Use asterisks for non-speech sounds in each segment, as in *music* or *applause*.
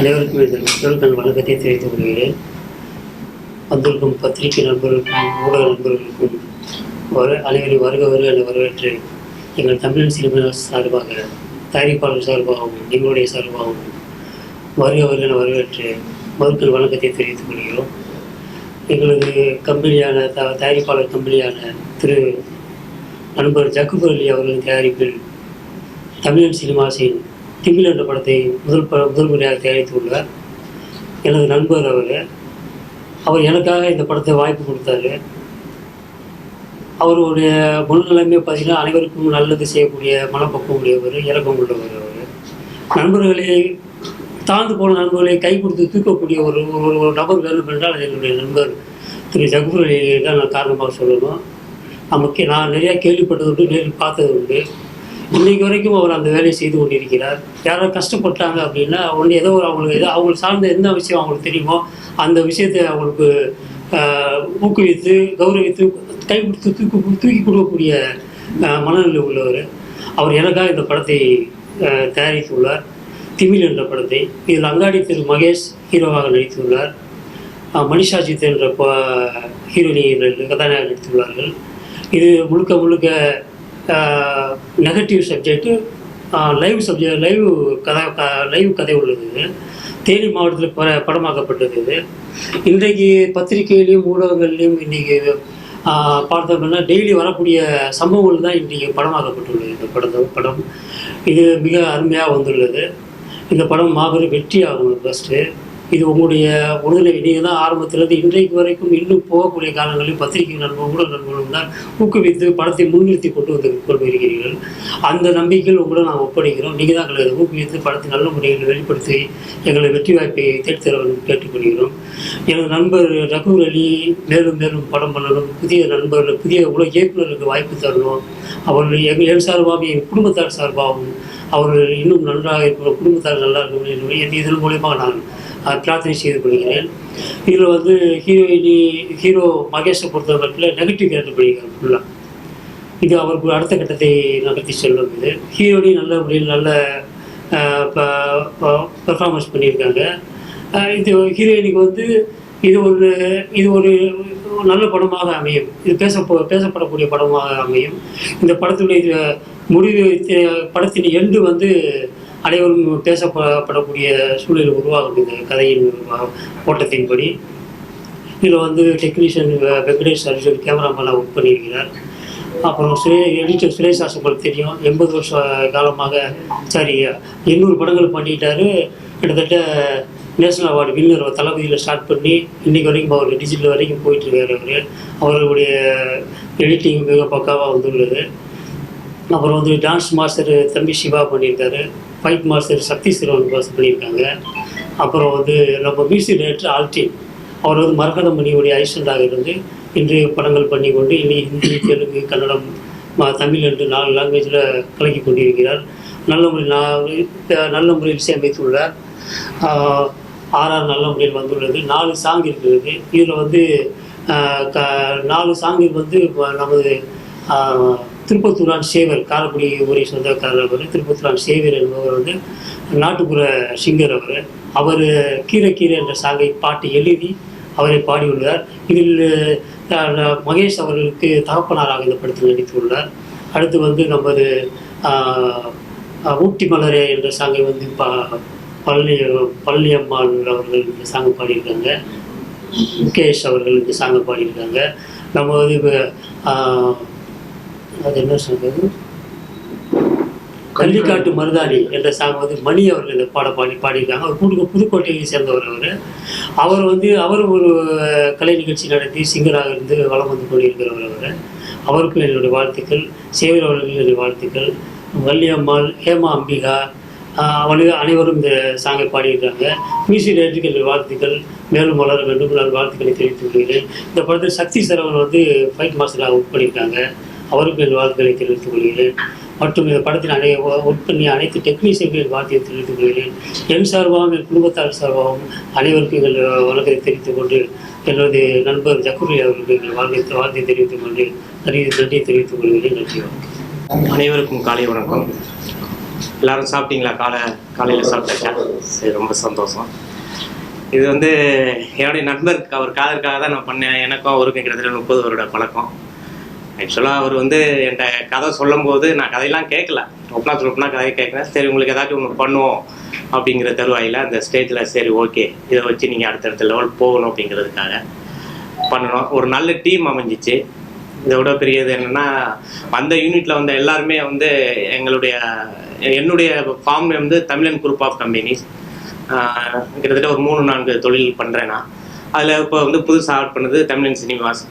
அனைவருக்கும் இந்த முதல் வணக்கத்தை தெரிவித்துக் கொள்கிறேன். வந்திருக்கும் பத்திரிகை நண்பர்களுக்கும் ஊடக நண்பர்களுக்கும் வர அனைவரும் வருக வருக என வரவேற்று எங்கள் தமிழன் சினிமா சார்பாக தயாரிப்பாளர் சார்பாகவும் எங்களுடைய சார்பாகவும் வருக வருக என வரவேற்று முதல் வணக்கத்தை தெரிவித்துக் கொள்கிறோம். எங்களது கம்பெனியான த தயாரிப்பாளர் கம்பெனியான திரு நண்பர் ஜக்குபர் அலி அவர்களின் தயாரிப்பில் தமிழன் சினிமாஸின் திமில் என்ற படத்தை முதல் ப முதல் முறையாக தயாரித்துள்ளார் எனது நண்பர் அவர். அவர் எனக்காக இந்த படத்தை வாய்ப்பு கொடுத்தாரு. அவருடைய குணநிலைமை பார்த்தீங்கன்னா அனைவருக்கும் நல்லது செய்யக்கூடிய மனப்பக்கம் உடையவர் இறக்கம் உள்ளவர் அவர். நண்பர்களை தாழ்ந்து போன நண்பர்களை கை கொடுத்து தூக்கக்கூடிய ஒரு ஒரு ஒரு நபர் வேணும் என்றால் அது என்னுடைய நண்பர் திரு ஜகுர் தான் நான் காரணமாக சொல்லணும். நமக்கு நான் நிறையா கேள்விப்பட்டது உண்டு நேரில் பார்த்தது உண்டு. இன்னைக்கு வரைக்கும் அவர் அந்த வேலையை செய்து கொண்டிருக்கிறார். யாராவது கஷ்டப்பட்டாங்க அப்படின்னா ஒன்று ஏதோ ஒரு அவங்களுக்கு ஏதோ அவங்களுக்கு சார்ந்த எந்த விஷயம் அவங்களுக்கு தெரியுமோ அந்த விஷயத்தை அவங்களுக்கு ஊக்குவித்து கௌரவித்து கை கொடுத்து தூக்கி தூக்கி கொடுக்கக்கூடிய மனநிலை உள்ளவர். அவர் எனக்காக இந்த படத்தை தயாரித்துள்ளார். திமில் என்ற படத்தை. இதில் அங்காடி திரு மகேஷ் ஹீரோவாக நடித்துள்ளார். மனிஷா ஜித் என்ற ஹீரோனி கதாநாயகர் நடித்துள்ளார்கள். இது முழுக்க முழுக்க negative subject live subject live கதை லைவ் கதை உள்ளது. தேனி மாவட்டத்தில் ப படமாக்கப்பட்டது. இன்றைக்கு பத்திரிகையிலையும் ஊடகங்கள்லையும் இன்றைக்கி பார்த்தோம்னா டெய்லி வரக்கூடிய சம்பவங்கள் தான் இன்றைக்கி படமாக்கப்பட்டுள்ளது. இந்த படம் படம். இது மிக அருமையாக வந்துள்ளது. இந்த படம் மாபெரும் வெற்றி ஆகும் ஃபஸ்ட்டு இது உங்களுடைய உறுதுணை நீங்கள் தான் ஆரம்பத்திலிருந்து இன்றைக்கு வரைக்கும் இன்னும் போகக்கூடிய காலங்களில் பத்திரிகை நண்பர்கள் ஊடக நண்பர்களும் தான் ஊக்குவித்து படத்தை முன்னிறுத்தி கொண்டு வந்து கொண்டு வருகிறீர்கள் அந்த நம்பிக்கையில் உங்களை நாங்கள் ஒப்படைக்கிறோம். நீங்கள் தான் எங்களை ஊக்குவித்து படத்தை நல்ல முறையில் வெளிப்படுத்தி எங்களை வெற்றி வாய்ப்பை தேடித்தரவன் கேட்டுக்கொள்கிறோம். எனது நண்பர் ரகுர் அலி மேலும் மேலும் படம் பண்ணணும். புதிய நண்பர்கள் புதிய உலக இயக்குநருக்கு வாய்ப்பு தரணும். அவர்கள் எங்கள் என் சார்பாகவும் என் குடும்பத்தார் சார்பாகவும் அவர்கள் இன்னும் நன்றாக இருக்கிற குடும்பத்தார் நல்லா இருக்கணும் என் இதன் மூலியமாக நான் பிரார்த்தனை செய்து கொள்கிறேன். இதில் வந்து ஹீரோயினி ஹீரோ மகேஷை பொறுத்தவரையில் நெகட்டிவ் கேரக்டர் பண்ணிக்கிறார் ஃபுல்லாக இது அவருக்கு அடுத்த கட்டத்தை நகர்த்தி செல்லும் இது ஹீரோனி நல்ல முறையில் நல்ல பெர்ஃபார்மன்ஸ் பண்ணியிருக்காங்க. இது ஹீரோயினிக்கு வந்து இது ஒரு இது ஒரு நல்ல படமாக அமையும். இது பேச பேசப்படக்கூடிய படமாக அமையும். இந்த படத்துடைய முடிவு படத்தின் எண்டு வந்து அனைவரும் பேசப்படக்கூடிய சூழல் உருவாகும் இந்த கதையின் ஓட்டத்தின்படி. இதில் வந்து டெக்னீஷியன் வெங்கடேஷ் அர்ஜுன் கேமராமேனாக ஒர்க் பண்ணியிருக்கிறார். அப்புறம் சுரே எடிட்டர் சுரேஷ் உங்களுக்கு தெரியும். எண்பது வருஷ காலமாக சாரி எண்ணூறு படங்கள் பண்ணிட்டாரு. கிட்டத்தட்ட நேஷனல் அவார்டு வின்னர் தளபதியில் ஸ்டார்ட் பண்ணி இன்னைக்கு வரைக்கும் அவர் டிஜிட்டல் வரைக்கும் போயிட்டுருக்காரு அவர். அவர்களுடைய எடிட்டிங் மிக பக்காவாக வந்துள்ளது. அப்புறம் வந்து டான்ஸ் மாஸ்டர் தம்பி சிவா பண்ணியிருக்காரு. ஃபைட் மாஸ்டர் சக்தி சிறுவன் பாஸ் பண்ணியிருக்காங்க. அப்புறம் வந்து நம்ம மியூசிக் டைரக்டர் ஆல்டின் அவர் வந்து மரகதம் மணியுடைய ஐசண்டாக இருந்து இன்று படங்கள் பண்ணி கொண்டு இனி ஹிந்தி *coughs* தெலுங்கு கன்னடம் தமிழ் என்று நாலு லாங்குவேஜில் கலக்கி கொண்டிருக்கிறார். நல்ல முறையில் நான் நல்ல முறையில் இசையமைத்துள்ளார் ஆர்ஆர் நல்ல முறையில் வந்துள்ளது. நாலு சாங் இருக்கிறது. இதில் வந்து க நாலு சாங்கில் வந்து நமது திருப்பத்தூரான் சேவர் காரக்குடி ஊரை சொந்தக்காரர் அவர் திருப்பத்தூரான் சேவர் என்பவர் வந்து நாட்டுப்புற சிங்கர் அவர். அவர் கீரை கீரை என்ற சாங்கை பாட்டு எழுதி அவரை பாடியுள்ளார். இதில் மகேஷ் அவர்களுக்கு தகப்பனாராக இந்த படத்தில் நடித்துள்ளார். அடுத்து வந்து நமது ஊட்டி மலரே என்ற சாங்கை வந்து பா பழனி பழனி அம்மாள் அவர்கள் இந்த சாங்கை பாடியிருக்காங்க. முகேஷ் அவர்கள் இந்த சாங்கை பாடியிருக்காங்க. நம்ம வந்து இப்போ அது என்ன சொல்றது? கள்ளிக்காட்டு மருதாணி என்ற சாங் வந்து மணி அவர்கள் இந்த பாட பாடி பாடியிருக்காங்க. அவர் கூட்டு புதுக்கோட்டையை சேர்ந்தவர் அவர். அவர் வந்து அவர் ஒரு கலை நிகழ்ச்சி நடத்தி சிங்கராக இருந்து வலம் வந்து கொண்டிருக்கிறவர் அவர். அவருக்கும் என்னுடைய வாழ்த்துக்கள். சேவர் அவர்களுக்கு என்னுடைய வாழ்த்துக்கள். வள்ளியம்மாள் ஹேமா அம்பிகா அவனுக்கு அனைவரும் இந்த சாங்கை பாடியிருக்காங்க. மியூசிக் டைரக்டருக்கு வாழ்த்துக்கள். மேலும் வளர வேண்டும். நான் வாழ்த்துக்களை தெரிவித்துக் கொள்கிறேன். இந்த படத்தில் சக்தி சரவன் வந்து ஃபைட் மாஸ்டராக ஒர்க் பண்ணியிருக்காங்க. அவருக்கு என் வாழ்த்துக்களை தெரிவித்துக் கொள்கிறேன். மற்றும் இந்த படத்தில் அனை ஒர்க் பண்ணி அனைத்து டெக்னீஷியன்களின் வார்த்தையை தெரிவித்துக் கொள்கிறேன். என் சார்பாகவும் என் குடும்பத்தார் சார்பாகவும் அனைவருக்கும் எங்கள் வழக்கை தெரிவித்துக் கொண்டு எனது நண்பர் ஜக்குரி அவர்களுக்கு எங்கள் வாழ்க்கை வார்த்தையை தெரிவித்துக் கொண்டு நன்றி நன்றியை தெரிவித்துக் கொள்கிறேன். நன்றி வணக்கம். அனைவருக்கும் காலை வணக்கம். எல்லாரும் சாப்பிட்டீங்களா? காலை காலையில் சாப்பிட்டாச்சா? சரி ரொம்ப சந்தோஷம். இது வந்து என்னுடைய நண்பருக்கு அவர் காதலுக்காக தான் நான் பண்ணேன். எனக்கும் அவருக்கும் கிட்டத்தட்ட முப்பது வருட பழக்கம். ஆக்சுவலாக அவர் வந்து என்கிட்ட கதை சொல்லும்போது நான் கதையெல்லாம் கேட்கல. ஒப்பனா சொல்லப்பனா கதையை கேட்குறேன். சரி உங்களுக்கு ஏதாச்சும் ஒன்று பண்ணுவோம் அப்படிங்கிற தருவாயில் அந்த ஸ்டேஜில் சரி ஓகே இதை வச்சு நீங்கள் அடுத்தடுத்த லெவல் போகணும் அப்படிங்கிறதுக்காக பண்ணணும். ஒரு நல்ல டீம் அமைஞ்சிச்சு. இதை விட பெரியது என்னென்னா அந்த யூனிட்டில் வந்த எல்லாருமே வந்து எங்களுடைய என்னுடைய ஃபார்ம் வந்து தமிழன் குரூப் ஆஃப் கம்பெனிஸ் கிட்டத்தட்ட ஒரு மூணு நான்கு தொழில் பண்ணுறேன்னா நான். அதில் இப்போ வந்து புதுசாக ஆட் பண்ணது தமிழன் சினிமாஸ்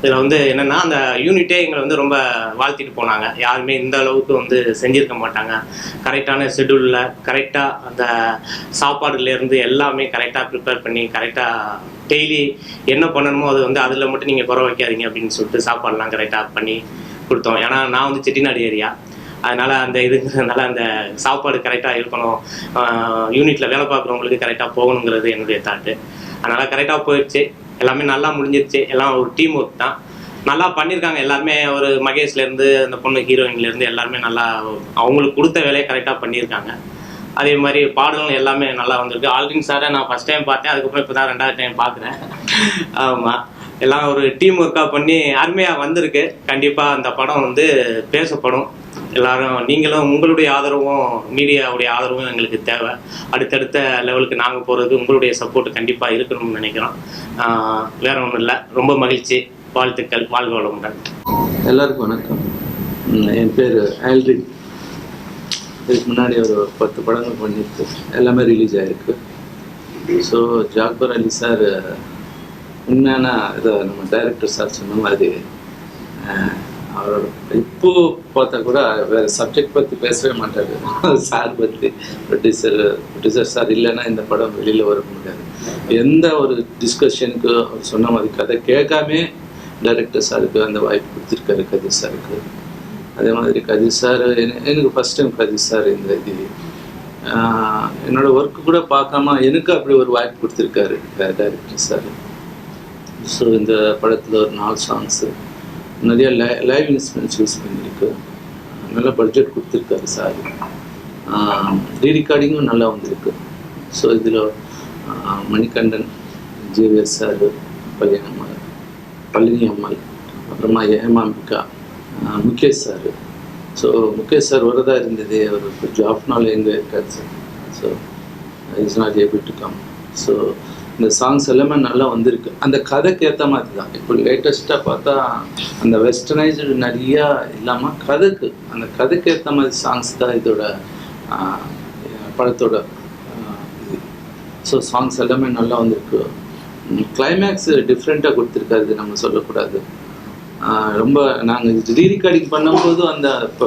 இதில் வந்து என்னென்னா அந்த யூனிட்டே எங்களை வந்து ரொம்ப வாழ்த்திட்டு போனாங்க. யாருமே இந்த அளவுக்கு வந்து செஞ்சிருக்க மாட்டாங்க. கரெக்டான ஷெடியூலில் கரெக்டாக அந்த சாப்பாடுலேருந்து எல்லாமே கரெக்டாக ப்ரிப்பேர் பண்ணி கரெக்டாக டெய்லி என்ன பண்ணணுமோ அது வந்து அதில் மட்டும் நீங்கள் குறை வைக்காதீங்க அப்படின்னு சொல்லிட்டு சாப்பாடுலாம் கரெக்டாக பண்ணி கொடுத்தோம். ஏன்னா நான் வந்து செட்டிநாடு ஏரியா. அதனால் அந்த இதுங்கிறதுனால அந்த சாப்பாடு கரெக்டாக இருக்கணும். யூனிட்டில் வேலை பார்க்குறவங்களுக்கு கரெக்டாக போகணுங்கிறது என்னுடைய தாட்டு அதனால் கரெக்டாக போயிடுச்சு. எல்லாமே நல்லா முடிஞ்சிருச்சு. எல்லாம் ஒரு டீம் ஒர்க் தான். நல்லா பண்ணியிருக்காங்க எல்லாருமே ஒரு மகேஷ்லேருந்து அந்த பொண்ணு ஹீரோயின்லேருந்து எல்லாருமே நல்லா அவங்களுக்கு கொடுத்த வேலையை கரெக்டாக பண்ணியிருக்காங்க அதே மாதிரி பாடலும் எல்லாமே நல்லா வந்திருக்கு. ஆல்ரின் சாரை நான் ஃபஸ்ட் டைம் பார்த்தேன். அதுக்கப்புறம் இப்போ தான் ரெண்டாவது டைம் பார்க்குறேன். *laughs* ஆமாம் எல்லாம் ஒரு டீம் ஒர்க்காக பண்ணி அருமையாக வந்திருக்கு. கண்டிப்பாக அந்த படம் வந்து பேசப்படும். எல்லாரும் நீங்களும் உங்களுடைய ஆதரவும் மீடியாவுடைய ஆதரவும் எங்களுக்கு தேவை. அடுத்தடுத்த லெவலுக்கு நாங்கள் போகிறது உங்களுடைய சப்போர்ட் கண்டிப்பாக இருக்கணும்னு நினைக்கிறோம். வேற ஒன்றும் இல்லை. ரொம்ப மகிழ்ச்சி. வாழ்த்துக்கள். வாழ்க வளமுடன். எல்லாருக்கும் வணக்கம். என் பேர் ஆல்ரின் இதுக்கு முன்னாடி ஒரு பத்து படங்கள் பண்ணியிருக்கு எல்லாமே ரிலீஸ் ஆகிருக்கு ஸோ ஜாக்பர் அலி சார் உண்மையான இதை நம்ம டைரக்டர் சார் சொன்ன மாதிரி அவர் இப்போ பார்த்தா கூட வேறு சப்ஜெக்ட் பற்றி பேசவே மாட்டார். சார் பற்றி ப்ரொடியூசர் ப்ரொடியூசர் சார் இல்லைன்னா இந்த படம் வெளியில் வர முடியாது. எந்த ஒரு டிஸ்கஷனுக்கு அவர் சொன்ன மாதிரி கதை கேட்காமே டைரக்டர் சாருக்கு அந்த வாய்ப்பு கொடுத்துருக்காரு கதிர் சாருக்கு அதே மாதிரி கதிர் சார் எனக்கு ஃபஸ்ட் டைம் கதிர் சார் இந்த இது. என்னோட ஒர்க்கு கூட பார்க்காம எனக்கு அப்படி ஒரு வாய்ப்பு கொடுத்துருக்காரு டைரக்டர் சார் ஸோ இந்த படத்தில் ஒரு நாலு சாங்ஸு நிறைய லை லைவ் இன்ஸ்ட்ருமெண்ட்ஸ் யூஸ் பண்ணியிருக்கு நல்ல பட்ஜெட் கொடுத்துருக்காரு சார். ரீரிகார்டிங்கும் நல்லா வந்திருக்கு. ஸோ இதில் மணிகண்டன் ஜிவிஎஸ் சார் பழனியம்மாள் பழனி அம்மாள் அப்புறமா Hemambika Mukesh sir so Mukesh sir வரதா இருந்தது அவர் இப்போ ஜாப்னால எங்கே இருக்காரு sir so is not able to come so இந்த சாங்ஸ் எல்லாமே நல்லா வந்திருக்கு. அந்த கதைக்கு ஏற்ற மாதிரி தான். இப்போ லேட்டஸ்ட்டாக பார்த்தா அந்த வெஸ்டர்னைஸ்டு நிறையா இல்லாமல் கதைக்கு அந்த கதைக்கு ஏற்ற மாதிரி சாங்ஸ் தான் இதோட படத்தோட இது. ஸோ சாங்ஸ் எல்லாமே நல்லா வந்திருக்கு. கிளைமேக்ஸ் டிஃப்ரெண்ட்டாக கொடுத்துருக்காரு இது நம்ம சொல்லக்கூடாது. ரொம்ப நாங்கள் ரீ ரெக்கார்டிங் பண்ணும்போது அந்த இப்போ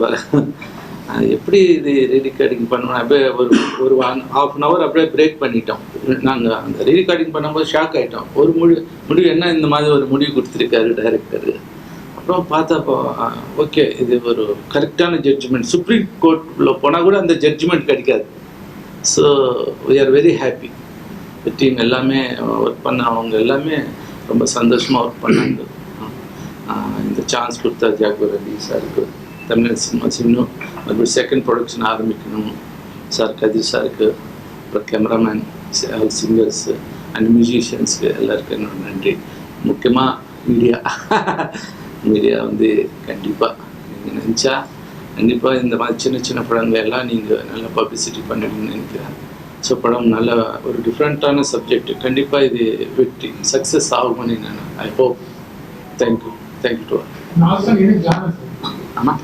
எப்படி இது ரீ ரெக்கார்டிங் பண்ணணும்? அப்படியே ஒரு ஒரு ஹாஃப் அன் ஹவர் அப்படியே பிரேக் பண்ணிட்டோம். நாங்கள் அந்த ரீ ரெக்கார்டிங் பண்ணும்போது ஷாக் ஆகிட்டோம் ஒரு முடி முடிவு என்ன இந்த மாதிரி ஒரு முடிவு கொடுத்துருக்காரு டைரக்டர் அப்புறம் பார்த்தப்போ ஓகே இது ஒரு கரெக்டான ஜட்ஜ்மெண்ட் சுப்ரீம் கோர்ட்டில் போனால் கூட அந்த ஜட்ஜ்மெண்ட் கிடைக்காது. So we are very happy team எல்லாமே ஒர்க் பண்ண அவங்க எல்லாமே ரொம்ப சந்தோஷமாக ஒர்க் பண்ணாங்க. இந்த சான்ஸ் கொடுத்தா ஜாகுர் அலி சாருக்கு. தமிழ் சினிமா இன்னும் மறுபடியும் செகண்ட் ப்ரொடக்ஷன் ஆரம்பிக்கணும். சார் கதிர் சாருக்கு அப்புறம் கேமராமேன் சிங்கர்ஸு அண்ட் மியூசிஷியன்ஸுக்கு எல்லாருக்கும் என்னோட நன்றி. முக்கியமாக மீடியா மீடியா வந்து கண்டிப்பாக நீங்கள் நினச்சா கண்டிப்பாக இந்த மாதிரி சின்ன சின்ன படங்கள் எல்லாம் நீங்கள் நல்லா பப்ளிசிட்டி பண்ணுவீங்கன்னு நினைக்கிறேன். ஸோ படம் நல்ல ஒரு டிஃப்ரெண்ட்டான சப்ஜெக்ட் கண்டிப்பாக இது வெற்றி சக்ஸஸ் ஆகும்னு நான் I hope thank you thank you too ஆமாம்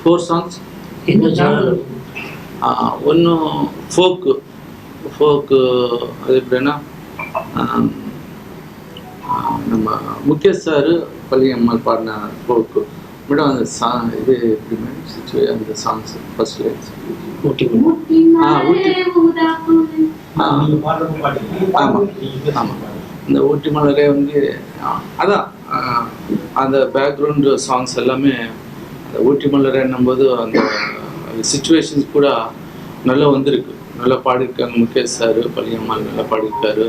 ஃபோர் சாங்ஸ் என்ன ஜானல் ஒன்று ஃபோக்கு ஃபோக்கு அது எப்படின்னா நம்ம முகேஷ் சார் பள்ளியம்மாள் பாடின ஃபோக்கு மேடம் அந்த சா இது எப்படி அந்த சாங்ஸ் ஃபர்ஸ்ட் லைன்ஸ் ஊட்டி ஆ, ஆமாம் ஆமாம் இந்த ஊட்டி மலரே வந்து அதான் அந்த பேக்ரவுண்டு சாங்ஸ் எல்லாமே ஊட்டி மலரேன்னும் போது அந்த சுச்சுவேஷன்ஸ் கூட நல்லா வந்திருக்கு. நல்லா பாடியிருக்காங்க முகேஷ் சார் பள்ளியம்மாள் நல்லா பாடியிருக்காரு.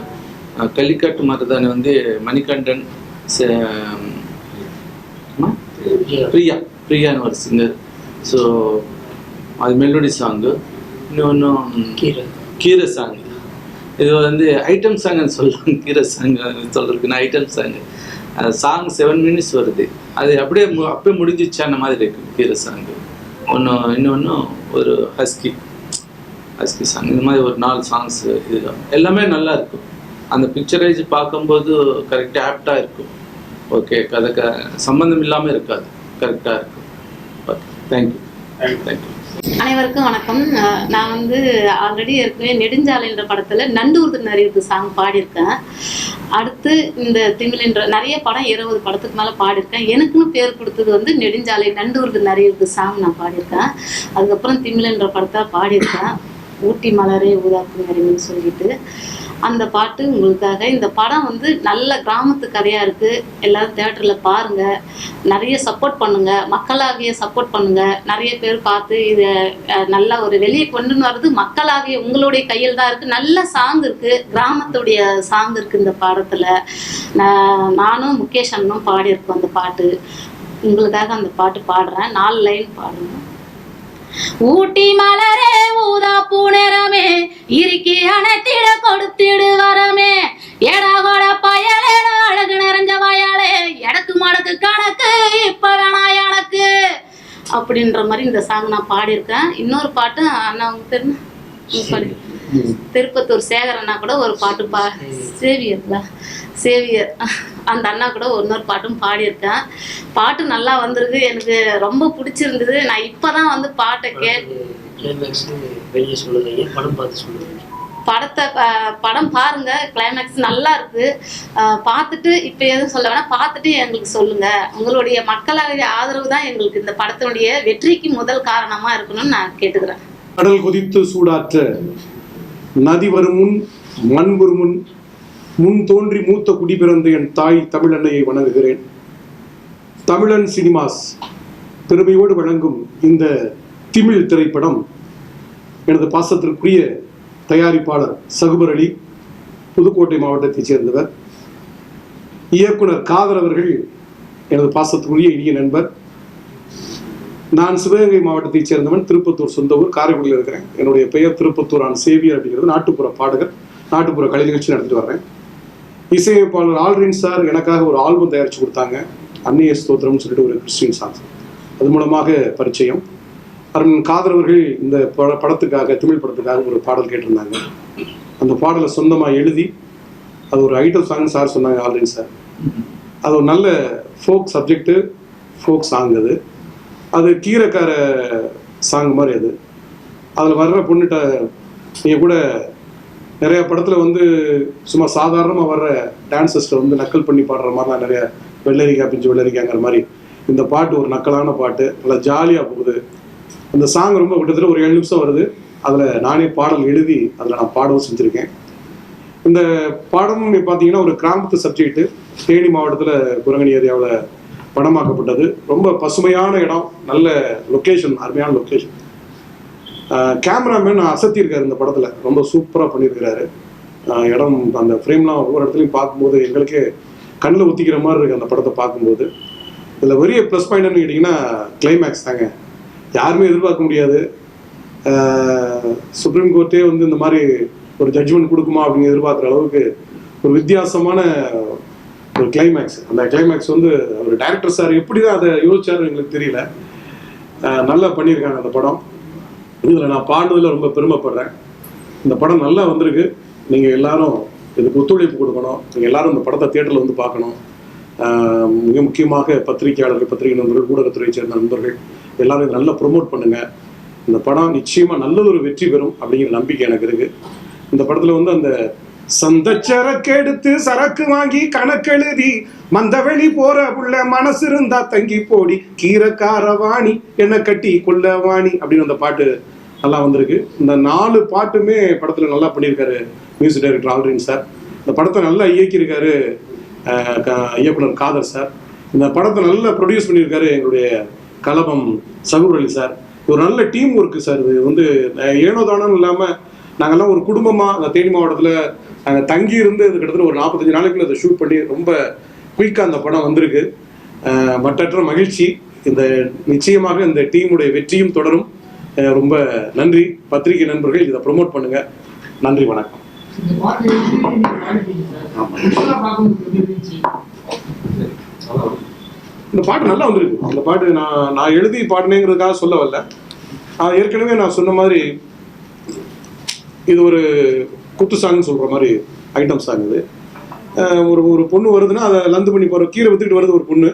ஆ, கள்ளிக்காட்டு மருதானி வந்து மணிகண்டன்? பிரியா. பிரியான்னு ஒரு சிங்கர் ஸோ அது மெலோடி சாங்கு இன்னொன்று கீரை. கீரை சாங் இது வந்து ஐட்டம் சாங்னு சொல்லலாம் கீரை song சொல்றதுக்குன்னா item song song seven minutes வருது. அது அப்படியே அப்படியே முடிஞ்சிச்சு அந்த மாதிரி இருக்கு கீரை சாங் ஒன்று இன்னொன்று ஒரு ஹஸ்கி ஹஸ்கி சாங் இந்த மாதிரி ஒரு நாலு சாங்ஸ் இது. எல்லாமே நல்லா இருக்கும். அந்த பிக்சரைஸ் பார்க்கும்போது கரெக்டாக ஆப்டாக இருக்கும். ஓகே கதை க சம்மந்தம் இல்லாமல் இருக்காது. கரெக்டாக இருக்கும். ஓகே தேங்க்யூ தேங்க்யூ அனைவருக்கும் வணக்கம். நான் வந்து ஆல்ரெடி ஏற்கனவே நெடுஞ்சாலைன்ற படத்துல நண்டூர்து நிறைய சாங் பாடியிருக்கேன். அடுத்து இந்த திமிழ்ன்ற நிறைய படம் இருபது படத்துக்கு மேல பாடியிருக்கேன். எனக்குன்னு பேர் கொடுத்தது வந்து நெடுஞ்சாலை நண்டூர்து நிறைய சாங் நான் பாடியிருக்கேன். அதுக்கப்புறம் திமிழ்ன்ற படத்தை பாடியிருக்கேன். ஊட்டி மலரே ஊதா நிறைவுன்னு சொல்லிட்டு. அந்த பாட்டு உங்களுக்காக. இந்த படம் வந்து நல்ல கிராமத்து கதையாக இருக்குது எல்லோரும் தேட்டரில் பாருங்கள் நிறைய சப்போர்ட் பண்ணுங்கள் மக்களாகிய சப்போர்ட் பண்ணுங்கள் நிறைய பேர் பார்த்து இதை நல்ல ஒரு வெளியே கொண்டு வர்றது மக்களாகிய உங்களுடைய கையில் தான் இருக்குது நல்ல சாங் இருக்குது கிராமத்துடைய சாங் இருக்குது இந்த பாடத்தில். நான் நானும் முகேஷ் அண்ணனும் பாடியிருக்கோம் அந்த பாட்டு. உங்களுக்காக அந்த பாட்டு பாடுறேன். நாலு லைன் பாடுங்க. ஊட்டி மலரே ஊதா பூனரமே இறுக்கி அனைத்திட கொடுத்திடு வரமே. ஏடாகோட பயலே அழகு நிறைஞ்ச வயலே. எடக்கு மடக்கு கணக்கு இப்ப வேணா எனக்கு? அப்படின்ற மாதிரி இந்த சாங் நான் பாடியிருக்கேன். இன்னொரு பாட்டு அண்ணா அவங்க தெரியும் பாடி. திருப்பத்தூர் சேகர் அண்ணா கூட ஒரு பாட்டு பா சேவியர்ல சேவியர். அந்த அண்ணா கூட இன்னொரு பாட்டும் பாடியிருக்கேன். பாட்டு நல்லா வந்திருக்கு. எனக்கு ரொம்ப பிடிச்சிருந்தது. நான் இப்பதான் வந்து பாட்டை கேட் படம் பார்த்து படத்தை படம் பாருங்க. கிளைமேக்ஸ் நல்லா இருக்கு. பார்த்துட்டு இப்போ எதுவும் சொல்ல வேணாம். பார்த்துட்டு எங்களுக்கு சொல்லுங்க. உங்களுடைய மக்களுடைய ஆதரவு தான் எங்களுக்கு இந்த படத்தினுடைய வெற்றிக்கு முதல் காரணமா இருக்கணும்னு நான் கேட்டுக்கிறேன். கடல் குதித்து சூடாற்ற நதி வரும் முன் மண் வரும் முன் முன் தோன்றி மூத்த குடி பிறந்த என் தாய் தமிழன்னையை வணங்குகிறேன். தமிழன் சினிமாஸ் பெருமையோடு வழங்கும் இந்த திமிழ் திரைப்படம் எனது பாசத்திற்குரிய தயாரிப்பாளர் சகுபர் அலி புதுக்கோட்டை மாவட்டத்தைச் சேர்ந்தவர். இயக்குனர் காதர் அவர்கள் எனது பாசத்துக்குரிய இனிய நண்பர். நான் சிவகங்கை மாவட்டத்தைச் சேர்ந்தவன் திருப்பத்தூர் சொந்த ஊர் காரைக்குடியில் இருக்கிறேன். என்னுடைய பெயர் திருப்பத்தூர் ஆன் சேவியர் அப்படிங்கிறது நாட்டுப்புற பாடகர் நாட்டுப்புற கலை நிகழ்ச்சி நடத்திட்டு வர்றேன். இசையமைப்பாளர் ஆல்ரின் சார் எனக்காக ஒரு ஆல்பம் தயாரித்து கொடுத்தாங்க. அன்னிய ஸ்தோத்திரம்னு சொல்லிட்டு ஒரு கிறிஸ்டின் சாங்ஸ் அது மூலமாக பரிச்சயம். அருண் காதலவர்கள் இந்த பட படத்துக்காக தமிழ் படத்துக்காக ஒரு பாடல் கேட்டிருந்தாங்க. அந்த பாடலை சொந்தமாக எழுதி அது ஒரு ஐட்டம் சாங் சார் சொன்னாங்க ஆல்ரின் சார். அது ஒரு நல்ல ஃபோக் சப்ஜெக்ட்டு ஃபோக் சாங் அது. அது கீரைக்கார சாங் மாதிரி அது. அதில் வர்ற பொண்ணுகிட்ட நீங்கள் கூட நிறைய படத்தில் வந்து சும்மா சாதாரணமாக வர்ற டான்சஸ்ட்டை வந்து நக்கல் பண்ணி பாடுற மாதிரிலாம் நிறைய வெள்ளரிக்காய் பிஞ்சு வெள்ளரிக்காங்கிற மாதிரி இந்த பாட்டு ஒரு நக்கலான பாட்டு. நல்லா ஜாலியாக போகுது. அந்த சாங் ரொம்ப கிட்டத்தட்ட ஒரு ஏழு நிமிஷம் வருது. அதில் நானே பாடல் எழுதி அதில் நான் பாடவும் செஞ்சுருக்கேன். இந்த பாடம் பார்த்தீங்கன்னா ஒரு கிராமத்து சப்ஜெக்ட்டு தேனி மாவட்டத்தில் குரங்கணி ஏரியாவில் படமாக்கப்பட்டது. ரொம்ப பசுமையான இடம் நல்ல லொக்கேஷன் அருமையான லொக்கேஷன் கேமராமேன் அசத்தியிருக்காரு இந்த படத்தில். ரொம்ப சூப்பராக பண்ணியிருக்கிறாரு. இடம் அந்த ஃப்ரேம்லாம் ஒவ்வொரு இடத்துலையும் பார்க்கும்போது எங்களுக்கே கண்ணில் ஊற்றிக்கிற மாதிரி இருக்குது அந்த படத்தை பார்க்கும்போது. இதில் பெரிய ப்ளஸ் பாயிண்ட்னு கேட்டிங்கன்னா கிளைமேக்ஸ் தாங்க. யாருமே எதிர்பார்க்க முடியாது. சுப்ரீம் கோர்ட்டே வந்து இந்த மாதிரி ஒரு ஜட்ஜ்மெண்ட் கொடுக்குமா அப்படின்னு எதிர்பார்க்குற அளவுக்கு ஒரு வித்தியாசமான ஒரு கிளைமேக்ஸ் அந்த கிளைமேக்ஸ் வந்து ஒரு டேரக்டர் சார் எப்படி தான் அதை யோசிச்சார் எங்களுக்கு தெரியல. நல்லா பண்ணியிருக்காங்க அந்த படம். இதில் நான் பாடுனதில் ரொம்ப பெருமைப்படுறேன். இந்த படம் நல்லா வந்திருக்கு. நீங்கள் எல்லாரும் இதுக்கு ஒத்துழைப்பு கொடுக்கணும். நீங்கள் எல்லாரும் இந்த படத்தை தியேட்டரில் வந்து பார்க்கணும். மிக முக்கியமாக பத்திரிகையாளர்கள் பத்திரிகை நண்பர்கள் ஊடகத்துறையை சேர்ந்த நண்பர்கள் எல்லாரும் இதை நல்லா ப்ரொமோட் பண்ணுங்க. இந்த படம் நிச்சயமாக நல்ல ஒரு வெற்றி பெறும் அப்படிங்கிற நம்பிக்கை எனக்கு இருக்குது இந்த படத்தில் வந்து அந்த சொந்த சரக்கு எடுத்து சரக்கு வாங்கி கணக்கெழுதி மந்தவெளி போற புள்ள மனசு இருந்தா தங்கி போடி கீரைக்கார வாணி என்ன கட்டி கொள்ள வாணி அப்படின்னு அந்த பாட்டு நல்லா வந்திருக்கு. இந்த நாலு பாட்டுமே படத்துல நல்லா பண்ணியிருக்காரு மியூசிக் டைரக்டர் ஆல்ரின் சார். இந்த படத்தை நல்லா இயக்கியிருக்காரு க- இயக்குனர் காதர் சார். இந்த படத்தை நல்லா ப்ரொடியூஸ் பண்ணியிருக்காரு எங்களுடைய கலபம் சகூர் அலி சார். ஒரு நல்ல டீம் ஒர்க்கு சார் இது. வந்து ஏனோதானம் ஏனோ இல்லாமல் நாங்கெல்லாம் ஒரு குடும்பமாக அந்த தேனி மாவட்டத்தில் நாங்கள் தங்கி இருந்து இது கிட்டத்தட்ட ஒரு நாற்பத்தஞ்சு நாளைக்குள்ள அதை ஷூட் பண்ணி ரொம்ப குயிக்காக அந்த படம் வந்திருக்கு. மட்டற்ற மகிழ்ச்சி. இந்த நிச்சயமாக இந்த டீமுடைய வெற்றியும் தொடரும். ரொம்ப நன்றி. பத்திரிகை நண்பர்கள் இதை ப்ரோமோட் பண்ணுங்க. நன்றி வணக்கம். இந்த பாட்டு நல்லா வந்திருக்கு. இந்த பாட்டு நான் நான் எழுதி பாடினேங்கிறதுக்காக சொல்ல வரல ஏற்கனவே நான் சொன்ன மாதிரி இது ஒரு குத்து சாங்னு சொல்ற மாதிரி ஐட்டம் சாங் இது. ஒரு ஒரு பொண்ணு வருதுன்னா அதை லந்து பண்ணி போகிற கீரை வித்துக்கிட்டு வருது ஒரு பொண்ணு.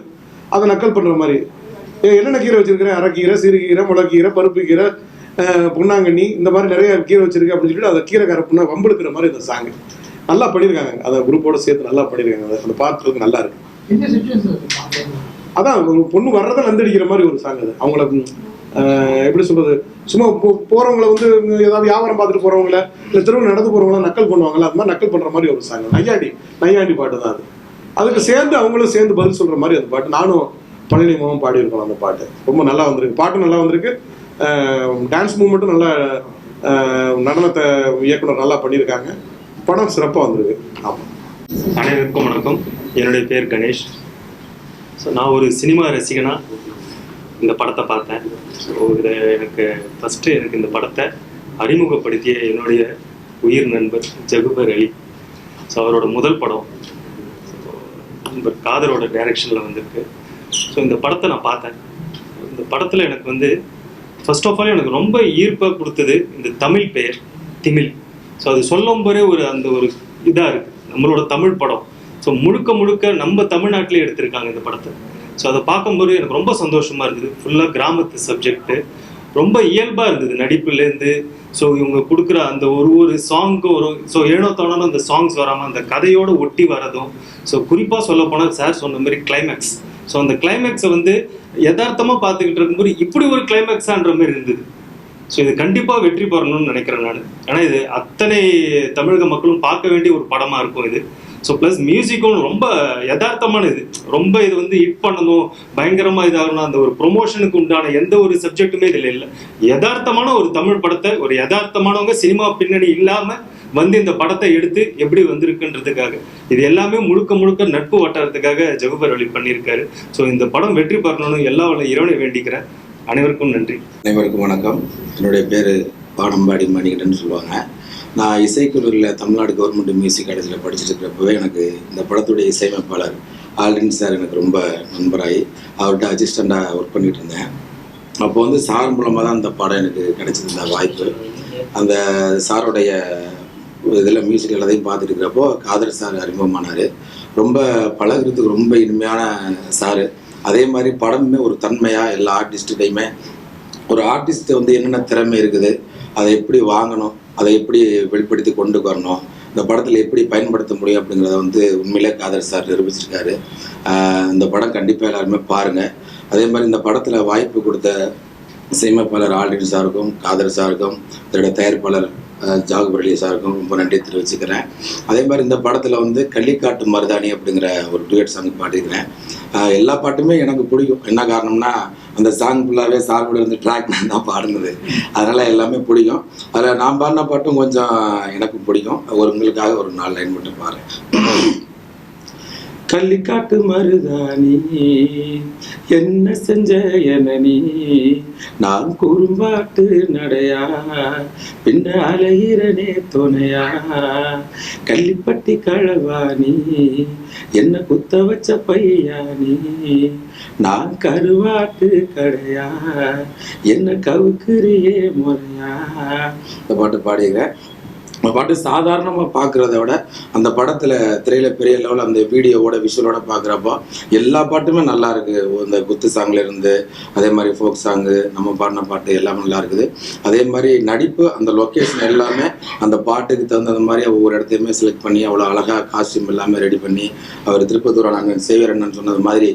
அதை நக்கல் பண்ணுற மாதிரி. என்னென்ன கீரை வச்சிருக்கிறேன்? அரைக்கீரை சிறுகீரை முளைக்கீரை பருப்பு கீரை பொன்னாங்கண்ணி இந்த மாதிரி நிறைய கீரை வச்சிருக்கேன் அப்படின்னு சொல்லிட்டு அதை கீரைக்கார பொண்ணை வம்பெடுக்கிற மாதிரி இந்த சாங் நல்லா பண்ணியிருக்காங்க. அதை குரூப்போட சேர்த்து நல்லா பண்ணியிருக்காங்க. அதை பார்த்துறதுக்கு நல்லா இருக்கு. அதான் ஒரு பொண்ணு வர்றதை லந்தடிக்கிற மாதிரி ஒரு சாங் அது. அவங்கள எப்படி சொல்றது? சும்மா போ- போறவங்கள வந்து ஏதாவது வியாபாரம் பார்த்துட்டு போறவங்கள இல்ல தெருவில் நடந்து போறவங்கள நக்கல் பண்ணுவாங்கல்ல அது மாதிரி நக்கல் பண்ற மாதிரி ஒரு சாங் நையாண்டி நையாண்டி பாட்டு தான் அது. அதுக்கு சேர்ந்து அவங்களும் சேர்ந்து பதில் சொல்ற மாதிரி அந்த பாட்டு. நானும் பழனி பாடியிருக்கோம் அந்த பாட்டு. ரொம்ப நல்லா வந்திருக்கு. பாட்டும் நல்லா வந்திருக்கு. டான்ஸ் மூமெண்ட்டும் நல்லா நடனத்தை இயக்குனர் நல்லா பண்ணியிருக்காங்க. படம் சிறப்பாக வந்திருக்கு. ஆமாம் அனைவருக்கும் வணக்கம். என்னுடைய பேர் கணேஷ். ஸோ நான் ஒரு சினிமா ரசிகனா இந்த படத்தை பார்த்தேன். ஸோ இதை எனக்கு ஃபஸ்ட்டு எனக்கு இந்த படத்தை அறிமுகப்படுத்திய என்னுடைய உயிர் நண்பர் ஜகுபர் அலி. ஸோ அவரோட முதல் படம். நண்பர் காதலோட டைரக்ஷனில் வந்திருக்கு. ஸோ இந்த படத்தை நான் பார்த்தேன். இந்த படத்தில் எனக்கு வந்து ஃபர்ஸ்ட் ஆஃப் ஆல் எனக்கு ரொம்ப ஈர்ப்பாக கொடுத்தது இந்த தமிழ் பெயர் திமிழ். ஸோ அது சொல்லும் போதே ஒரு அந்த ஒரு இதாக இருக்குது நம்மளோட தமிழ் படம். ஸோ முழுக்க முழுக்க நம்ம தமிழ்நாட்டிலே எடுத்திருக்காங்க இந்த படத்தை. ஸோ அதை பார்க்கும்போது எனக்கு ரொம்ப சந்தோஷமாக இருந்தது ஃபுல்லாக கிராமத்து சப்ஜெக்ட்டு ரொம்ப இயல்பாக இருந்தது நடிப்புலேருந்து. ஸோ இவங்க கொடுக்குற அந்த ஒரு ஒரு சாங்க்கும் ஒரு ஸோ ஏனோ தானாலும் அந்த சாங்ஸ் வராமல் அந்த கதையோடு ஒட்டி வரதும் ஸோ குறிப்பாக சொல்ல போனால் சார் சொன்ன மாதிரி கிளைமேக்ஸ் ஸோ அந்த கிளைமேக்ஸை வந்து யதார்த்தமாக பார்த்துக்கிட்டு இருக்கும்போது இப்படி ஒரு கிளைமேக்ஸான்ற மாதிரி இருந்தது. ஸோ இது கண்டிப்பாக வெற்றி பெறணும்னு நினைக்கிறேன் நான். ஏன்னா இது அத்தனை தமிழக மக்களும் பார்க்க வேண்டிய ஒரு படமாக இருக்கும் இது. ஸோ ப்ளஸ் மியூசிக்கும் ரொம்ப யதார்த்தமான இது ரொம்ப இது வந்து ஹிட் பண்ணணும் பயங்கரமாக இதாகணும் அந்த ஒரு ப்ரொமோஷனுக்கு உண்டான எந்த ஒரு சப்ஜெக்ட்டுமே இதில் இல்லை. யதார்த்தமான ஒரு தமிழ் படத்தை ஒரு யதார்த்தமானவங்க சினிமா பின்னணி இல்லாமல் வந்து இந்த படத்தை எடுத்து எப்படி வந்திருக்குன்றதுக்காக. இது எல்லாமே முழுக்க முழுக்க நட்பு வட்டாரத்துக்காக ஜகுபர் அலி பண்ணியிருக்காரு. ஸோ இந்த படம் வெற்றி பெறணும்னு எல்லா இறைவனை வேண்டிக்கிறேன். அனைவருக்கும் நன்றி. அனைவருக்கும் வணக்கம். என்னுடைய பேர் பாடம்பாடி மணிகண்டன் சொல்லுவாங்க. நான் இசைக்குழுவில் தமிழ்நாடு கவர்மெண்ட் மியூசிக் காலேஜில் படிச்சுட்டு இருக்கிறப்பவே எனக்கு இந்த படத்துடைய இசையமைப்பாளர் ஆல்ரின் சார் எனக்கு ரொம்ப நண்பராகி அவர்கிட்ட அசிஸ்டண்ட்டாக ஒர்க் பண்ணிட்டு இருந்தேன். அப்போ வந்து சார் மூலமாக தான் அந்த படம் எனக்கு கிடைச்சிருந்த வாய்ப்பு. அந்த சாருடைய இதில் மியூசிக் எல்லாத்தையும் பார்த்துட்டு இருக்கிறப்போ காதர் சார் அறிமுகமானார். ரொம்ப பழகுறதுக்கு ரொம்ப இனிமையான சார். அதே மாதிரி படமுமே ஒரு தன்மையாக எல்லா ஆர்டிஸ்ட்டுடையுமே ஒரு ஆர்டிஸ்ட்டு வந்து என்னென்ன திறமை இருக்குது அதை எப்படி வாங்கணும் அதை எப்படி வெளிப்படுத்தி கொண்டு வரணும்? இந்த படத்தில் எப்படி பயன்படுத்த முடியும் அப்படிங்கிறத வந்து உண்மையிலே காதர் சார் நிரூபிச்சிருக்காரு. இந்த படம் கண்டிப்பாக எல்லாருமே பாருங்கள் அதே மாதிரி இந்த படத்தில் வாய்ப்பு கொடுத்த இசையமைப்பாளர் ஆல்ரெடி சாருக்கும் காதர் சாருக்கும் இதோட தயாரிப்பாளர் அஹ், ஜாகுபர் அலி சாருக்கும் ரொம்ப நன்றி தெரிவிச்சுக்கிறேன். அதே மாதிரி இந்த படத்தில் வந்து கள்ளிக்காட்டு மருதாணி அப்படிங்கிற ஒரு டூயட் சாங் பாடிக்கிறேன் எல்லா பாட்டுமே எனக்கு பிடிக்கும். என்ன காரணம்னா அந்த சாங் ஃபுல்லாகவே சார் கூட இருந்து ட்ராக் நான் *laughs* தான் பாடுனது. அதனால் எல்லாமே பிடிக்கும். அதில் நான் பாடின பாட்டும் கொஞ்சம் எனக்கு பிடிக்கும். ஒரு உங்களுக்காக ஒரு நாலு லைன் மட்டும் பாரு கள்ளிக்காட்டு மருதானி என்ன செஞ்ச என நீ? நான் குறும்பாட்டு நடையா பின்ன அலையிறனே துணையா? கள்ளிப்பட்டி கழவாணி என்ன குத்த வச்ச பையானி நீ? நான் கருவாட்டு கடையா? என்ன கவுக்குறியே முறையா? இந்த பாட்டு பாடிக்கிறேன் அந்த பாட்டு சாதாரணமாக பார்க்குறத விட அந்த படத்தில் திரையில் பெரிய லெவலில் அந்த வீடியோவோட விஷுவலோட பார்க்குறப்போ எல்லா பாட்டுமே நல்லா இருக்குது இந்த குத்து சாங்லேருந்து அதே மாதிரி ஃபோக் சாங்கு நம்ம பாடின பாட்டு எல்லாமே நல்லா இருக்குது. அதே மாதிரி நடிப்பு அந்த லொக்கேஷன் எல்லாமே அந்த பாட்டுக்கு தகுந்த மாதிரி ஒவ்வொரு இடத்தையுமே செலக்ட் பண்ணி அவ்வளோ அழகாக காஸ்டியூம் எல்லாமே ரெடி பண்ணி அவர் திருப்பத்தூர் நாங்கள் சேவியர் அண்ணன் சொன்னது மாதிரி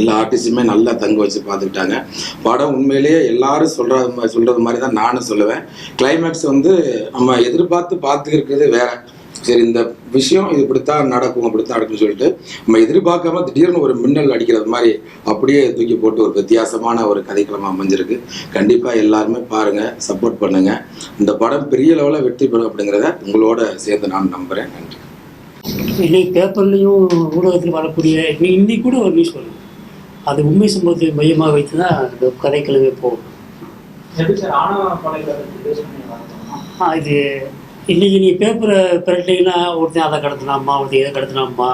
எல்லா ஆர்டிஸ்ட்டுமே நல்லா தங்க வச்சு பார்த்துக்கிட்டாங்க. படம் உண்மையிலேயே எல்லாரும் சொல்கிற சொல்கிறது மாதிரி தான் நானும் சொல்லுவேன். கிளைமேக்ஸ் வந்து நம்ம எதிர்பார்த்து பார்த்துக்கிறது வேற. சரி இந்த விஷயம் இது இப்படித்தான் நடக்கும் அப்படித்தான் நடக்கும்னு சொல்லிட்டு நம்ம எதிர்பார்க்காம திடீர்னு ஒரு மின்னல் அடிக்கிறது மாதிரி அப்படியே தூக்கி போட்டு ஒரு வித்தியாசமான ஒரு கதைக்களமாக அமைஞ்சிருக்கு. கண்டிப்பாக எல்லாருமே பாருங்கள் சப்போர்ட் பண்ணுங்கள் இந்த படம் பெரிய லெவலில் வெற்றி பெறும் அப்படிங்கிறத உங்களோட சேர்ந்து நான் நம்புகிறேன் நன்றி. இன்னைக்கு பேப்பர்லேயும் ஊடகத்தில் வரக்கூடிய நீ இன்னைக்கு கூட ஒரு நியூஸ் வரும் அது உண்மை சம்பவத்தை மையமாக வைத்து தான் இந்த கதைக்கிழமை போகும் இது இன்னைக்கு நீ பேப்பரை பிரட்டிங்கன்னா ஒருத்தன் அதை கடத்தினாம்மா ஒருத்தன் இதை கடத்தினாம்மா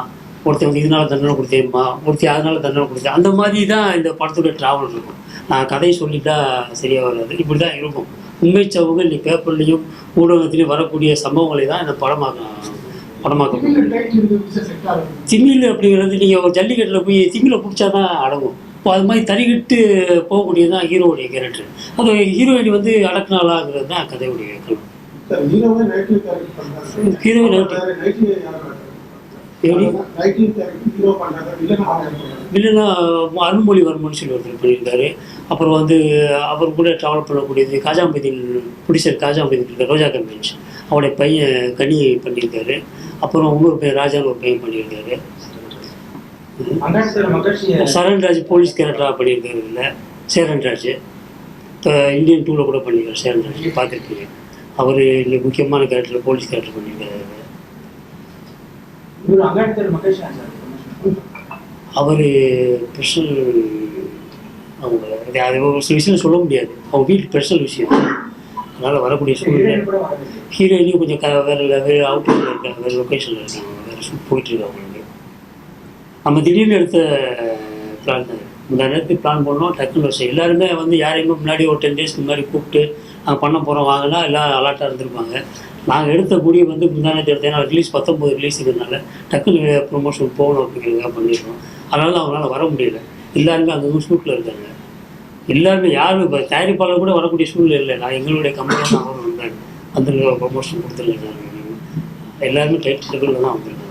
ஒருத்தன் வந்து இதனால தண்டனை கொடுத்தேம்மா ஒருத்தன் அதனால தண்டனை கொடுத்தேன். அந்த மாதிரி தான் இந்த படத்தோட ட்ராவல் இருக்கும். நான் கதையை சொல்லிட்டா சரியாக வராது. இப்படி தான் இருக்கும். உண்மை சம்பவங்கள் நீ பேப்பர்லேயும் ஊடகத்திலையும் வரக்கூடிய சம்பவங்களை தான் இந்த படமாக்க படமாக்க திமிழ் அப்படிங்கிறது நீங்கள் ஜல்லிக்கட்டில் போய் திமிழை பிடிச்சா தான் அடங்கும். இப்போ அது மாதிரி தறிகட்டு போகக்கூடியது தான் ஹீரோவுடைய கேரக்டர் அது ஹீரோயின் வந்து அடக்குனாலாங்கிறது தான் கதையுடைய கலம் ஹீரோவே வில்லன் அருள்மொழிவர்மன் சொல்லி ஒருத்தர் பண்ணியிருக்காரு அப்புறம் வந்து அவர் கூட ட்ராவல் பண்ணக்கூடியது காஜாம்பதின் புடிசர் காஜாம்பதின் இருக்கார் ரோஜா கம்பெனிஸ் அவருடைய பையன் கனி பண்ணியிருக்காரு. அப்புறம் இன்னொரு பையன் ராஜான்னு ஒரு பையன் பண்ணியிருக்காரு. சரண்ராஜ் போலீஸ் கேரக்டராக பண்ணியிருக்காரு இல்லை? சேரன்ராஜ். இப்போ இந்தியன் டூவில் கூட பண்ணியிருக்காரு சேரன்ராஜ். பார்த்துருக்கீங்க அவர் இன்னைக்கு முக்கியமான கேரக்டர் போலீஸ் கேரக்டர் பண்ணியிருக்காரு. அவர் பர்சனல் அவங்க அது அது ஒரு சில விஷயம் சொல்ல முடியாது. அவங்க வீட்டு பர்சனல் விஷயம். அதனால் வரக்கூடிய சூழ்நிலை. ஹீரோயினையும் கொஞ்சம் க வேறு வேறு அவுட்டில் இருக்காங்க வேறு லொக்கேஷனில் இருக்காங்க வேறு ஷூட் போயிட்டுருக்கு அவங்களுக்கு நம்ம திடீர்னு எடுத்த பிளான் தான் இந்த நேரத்துக்கு பிளான் பண்ணோம் டக்குன்னு வச்சு எல்லாருமே வந்து யாரையுமே முன்னாடி ஒரு டென் டேஸ்க்கு முன்னாடி கூப்பிட்டு நாங்கள் பண்ண போகிறோம் வாங்கினா எல்லாம் அலர்ட்டாக இருந்திருப்பாங்க. நாங்கள் எடுத்த முடிவு வந்து முந்தானத்து எடுத்தேன். ஏன்னா ரிலீஸ் பத்தொம்பது ரிலீஸுங்கிறதுனால டக்குன்னு ப்ரொமோஷன் போகணும் அப்படிங்கிறதுக்காக பண்ணிடுறோம் அதனால தான் அவங்களால வர முடியல. எல்லாருமே அந்த ஷூட்டில் இருக்காங்க எல்லாருமே யாரும் இப்போ தயாரிப்பாளர் கூட வரக்கூடிய சூழ்நிலை இல்லை. நான் எங்களுடைய கம்பெனியில் தான் அவர் வந்தாங்க அந்த ப்ரொமோஷன் கொடுத்துருக்காங்க எல்லாருமே டைட் டேபிளில் தான் வந்திருக்காங்க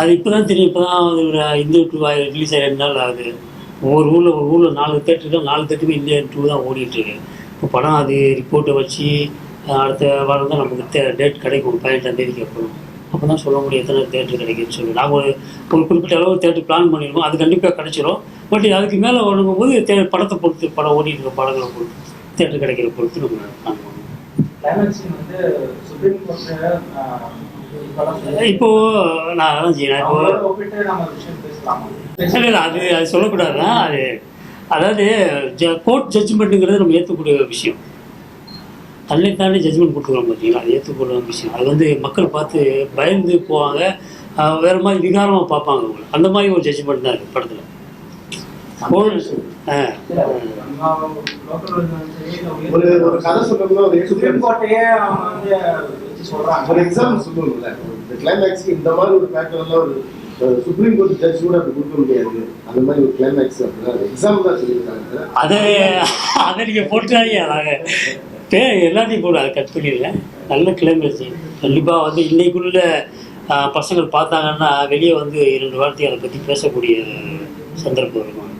அது இப்போ தான் தெரியும் இப்போ தான் அது ஒரு இந்திய டூ ரிலீஸ் ஆகி ரெண்டு நாள் ஆகுது. ஒவ்வொரு ஊரில் ஒரு ஊரில் நாலு தேட்டர் தான் நாலு தேட்டருமே இந்தியா டூ தான் ஓடிட்டு இருக்கு. இப்போ படம் அது ரிப்போர்ட்டை வச்சு அடுத்த வாரம் தான் நமக்கு டேட் கிடைக்கும். பதினெட்டாம் தேதிக்கு அப்புறம். அப்போ தான் சொல்ல முடியும் எத்தனை தேட்டர் கிடைக்குன்னு சொல்லி. நாங்கள் ஒரு ஒரு குறிப்பிட்ட அளவு தேட்டர் பிளான் பண்ணியிருக்கோம் அது கண்டிப்பாக கிடைச்சிரும். பட் அதுக்கு மேலே வரும்போது தே படத்தை பொறுத்து படம் ஓடிட்டு இருக்க படங்களை பொறுத்து தேட்டர் கிடைக்கிற பொறுத்து நம்ம பண்ணுவோம் இப்போ நான் அதான் செய்யணும் இப்போ இல்லை அது அது சொல்லக்கூடாதுன்னா அது அதாவது கோர்ட் ஜட்ஜ்மெண்ட்டுங்கிறது நம்ம ஏற்றக்கூடிய விஷயம். தன்னை தாண்டி ஜட்ஜ்மெண்ட் கொடுத்துக்கிறோம் பார்த்தீங்களா அது ஏற்றுக்கூடிய விஷயம் அது வந்து மக்கள் பார்த்து பயந்து போவாங்க. வேற மாதிரி விகாரமாக பார்ப்பாங்க அவங்களை. அந்த மாதிரி ஒரு ஜட்ஜ்மெண்ட் தான் இருக்குது படத்தில். இந்த கிளைமேக்ஸ்க்கு இந்த மாதிரி ஒரு பேட்டர்ல ஒரு சுப்ரீம் கோர்ட் ஜட்ஜ் கூட அப்படி கொடுக்க முடியாது. அந்த மாதிரி ஒரு கிளைமேக்ஸ் அப்படின்னா தான் சொல்லியிருக்காங்க. அதை அதை நீங்கள் போட்டுறாங்க பே எல்லாத்தையும் போடு அதை கட் பண்ணிடுறேன் நல்ல கிளைமேக்ஸ் கண்டிப்பாக வந்து இன்னைக்குள்ள பசங்கள் பார்த்தாங்கன்னா வெளியே வந்து இரண்டு வார்த்தை அதை பற்றி பேசக்கூடிய சந்தர்ப்பம் இருக்கும்.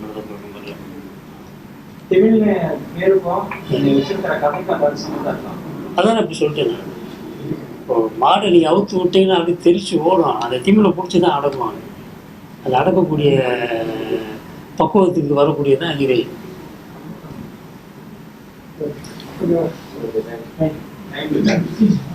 அதான் இப்படி சொல்லிட்டேன் இப்போ மாடை நீங்கள் அவுத்து விட்டீங்கன்னா அப்படியே தெரிச்சு ஓடும். அந்த திமிழை பிடிச்சி தான் அடக்குவாங்க அது அடக்கக்கூடிய பக்குவத்துக்கு வரக்கூடியதான் Covid-19